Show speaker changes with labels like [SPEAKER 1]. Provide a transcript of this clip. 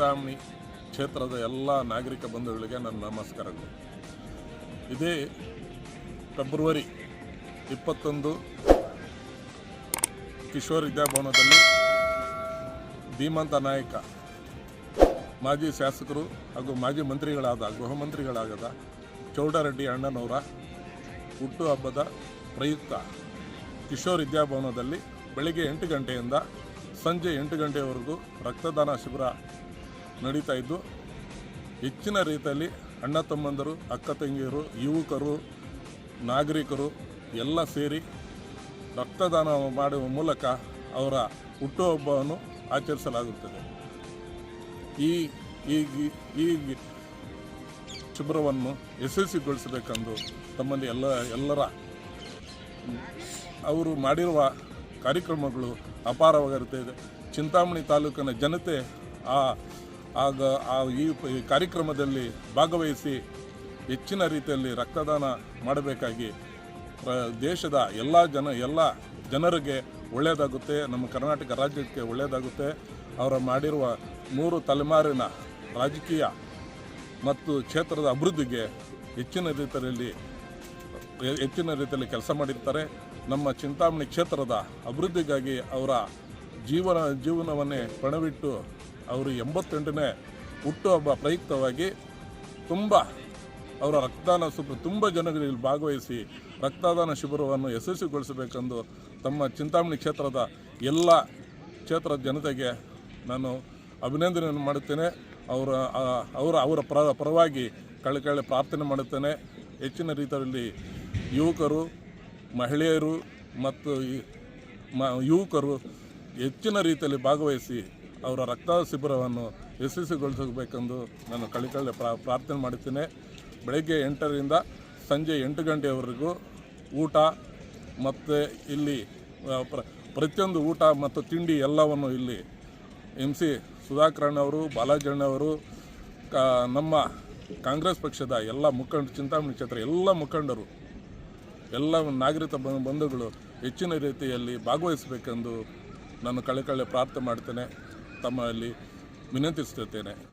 [SPEAKER 1] ಚಿಂತಾಮಣಿ ಕ್ಷೇತ್ರದ ಎಲ್ಲ ನಾಗರಿಕ ಬಂಧುಗಳಿಗೆ ನನ್ನ ನಮಸ್ಕಾರಗಳು. ಇದೇ ಫೆಬ್ರವರಿ ಇಪ್ಪತ್ತೊಂದು ಕಿಶೋರ್ ವಿದ್ಯಾಭವನದಲ್ಲಿ ಧೀಮಂತ ನಾಯಕ, ಮಾಜಿ ಶಾಸಕರು ಹಾಗೂ ಮಾಜಿ ಮಂತ್ರಿಗಳಾದ, ಗೃಹ ಮಂತ್ರಿಗಳಾದ ಚೌಡರೆಡ್ಡಿ ಅಣ್ಣನವರ ಹುಟ್ಟುಹಬ್ಬದ ಪ್ರಯುಕ್ತ ಕಿಶೋರ್ ವಿದ್ಯಾಭವನದಲ್ಲಿ ಬೆಳಗ್ಗೆ ಎಂಟು ಗಂಟೆಯಿಂದ ಸಂಜೆ ಎಂಟು ಗಂಟೆಯವರೆಗೂ ರಕ್ತದಾನ ಶಿಬಿರ ನಡೀತಾ ಇದ್ದು, ಹೆಚ್ಚಿನ ರೀತಿಯಲ್ಲಿ ಅಣ್ಣ ತಮ್ಮಂದರು, ಅಕ್ಕ ತಂಗಿಯರು, ಯುವಕರು, ನಾಗರಿಕರು ಎಲ್ಲ ಸೇರಿ ರಕ್ತದಾನ ಮಾಡುವ ಮೂಲಕ ಅವರ ಹುಟ್ಟುಹಬ್ಬವನ್ನು ಆಚರಿಸಲಾಗುತ್ತದೆ. ಈ ಈ ಶಿಬಿರವನ್ನು ಯಶಸ್ವಿಗೊಳಿಸಬೇಕೆಂದು ತಮ್ಮಲ್ಲಿ ಎಲ್ಲ, ಎಲ್ಲರ ಅವರು ಮಾಡಿರುವ ಕಾರ್ಯಕ್ರಮಗಳು ಅಪಾರವಾಗಿರುತ್ತದೆ. ಚಿಂತಾಮಣಿ ತಾಲೂಕಿನ ಜನತೆ ಆ ಆಗ ಆ ಈ ಕಾರ್ಯಕ್ರಮದಲ್ಲಿ ಭಾಗವಹಿಸಿ ಹೆಚ್ಚಿನ ರೀತಿಯಲ್ಲಿ ರಕ್ತದಾನ ಮಾಡಬೇಕಾಗಿ ದೇಶದ ಎಲ್ಲ ಜನ, ಎಲ್ಲ ಜನರಿಗೆ ಒಳ್ಳೆಯದಾಗುತ್ತೆ. ನಮ್ಮ ಕರ್ನಾಟಕ ರಾಜ್ಯಕ್ಕೆ ಒಳ್ಳೆಯದಾಗುತ್ತೆ. ಅವರು ಮಾಡಿರುವ ಮೂರು ತಲೆಮಾರಿನ ರಾಜಕೀಯ ಮತ್ತು ಕ್ಷೇತ್ರದ ಅಭಿವೃದ್ಧಿಗೆ ಹೆಚ್ಚಿನ ರೀತಿಯಲ್ಲಿ ಹೆಚ್ಚಿನ ರೀತಿಯಲ್ಲಿ ಕೆಲಸ ಮಾಡಿರ್ತಾರೆ. ನಮ್ಮ ಚಿಂತಾಮಣಿ ಕ್ಷೇತ್ರದ ಅಭಿವೃದ್ಧಿಗಾಗಿ ಅವರ ಜೀವನ, ಜೀವನವನ್ನೇ ಪಣವಿಟ್ಟು ಅವರು ಎಂಬತ್ತೆಂಟನೇ ಹುಟ್ಟುಹಬ್ಬ ಪ್ರಯುಕ್ತವಾಗಿ ತುಂಬ ಅವರ ರಕ್ತದಾನ ಶಿಬಿರ ತುಂಬ ಜನಗಳು ಇಲ್ಲಿ ಭಾಗವಹಿಸಿ ರಕ್ತದಾನ ಶಿಬಿರವನ್ನು ಯಶಸ್ವಿಗೊಳಿಸಬೇಕೆಂದು ತಮ್ಮ ಚಿಂತಾಮಣಿ ಕ್ಷೇತ್ರದ ಎಲ್ಲ ಕ್ಷೇತ್ರದ ಜನತೆಗೆ ನಾನು ಅಭಿನಂದನೆಯನ್ನು ಮಾಡುತ್ತೇನೆ. ಅವರ ಅವರ ಅವರ ಪರ, ಪರವಾಗಿ ಕಳಕಳಿ ಪ್ರಾರ್ಥನೆ ಮಾಡುತ್ತೇನೆ. ಹೆಚ್ಚಿನ ರೀತಿಯಲ್ಲಿ ಯುವಕರು, ಮಹಿಳೆಯರು ಮತ್ತು ಯುವಕರು ಹೆಚ್ಚಿನ ರೀತಿಯಲ್ಲಿ ಭಾಗವಹಿಸಿ ಅವರ ರಕ್ತ ಶಿಬಿರವನ್ನು ಯಶಸ್ವಿಗೊಳಿಸಬೇಕೆಂದು ನಾನು ಕಳಿಕಳ್ಳಿ ಪ್ರಾ, ಪ್ರಾರ್ಥನೆ ಮಾಡುತ್ತೇನೆ. ಬೆಳಗ್ಗೆ ಎಂಟರಿಂದ ಸಂಜೆ ಎಂಟು ಗಂಟೆಯವರೆಗೂ ಊಟ ಮತ್ತು ಇಲ್ಲಿ ಪ್ರ, ಪ್ರತಿಯೊಂದು ಊಟ ಮತ್ತು ತಿಂಡಿ ಎಲ್ಲವನ್ನು ಇಲ್ಲಿ ಎಂ ಸಿ ಸುಧಾಕರಣ್ಣವರು ಬಾಲಾಜಣ್ಣವರು ಕಾ, ನಮ್ಮ ಕಾಂಗ್ರೆಸ್ ಪಕ್ಷದ ಎಲ್ಲ ಮುಖಂಡ, ಚಿಂತಾಮಣಿ ಕ್ಷೇತ್ರ ಎಲ್ಲ ಮುಖಂಡರು, ಎಲ್ಲ ನಾಗರಿಕ ಬಂಧುಗಳು ಹೆಚ್ಚಿನ ರೀತಿಯಲ್ಲಿ ಭಾಗವಹಿಸಬೇಕೆಂದು ನಾನು ಕಳೆ ಕಳೆ ಪ್ರಾರ್ಥನೆ ಮಾಡ್ತೇನೆ ತಮ್ಮಲ್ಲಿ ವಿನಂತಿಸುತ್ತೇನೆ.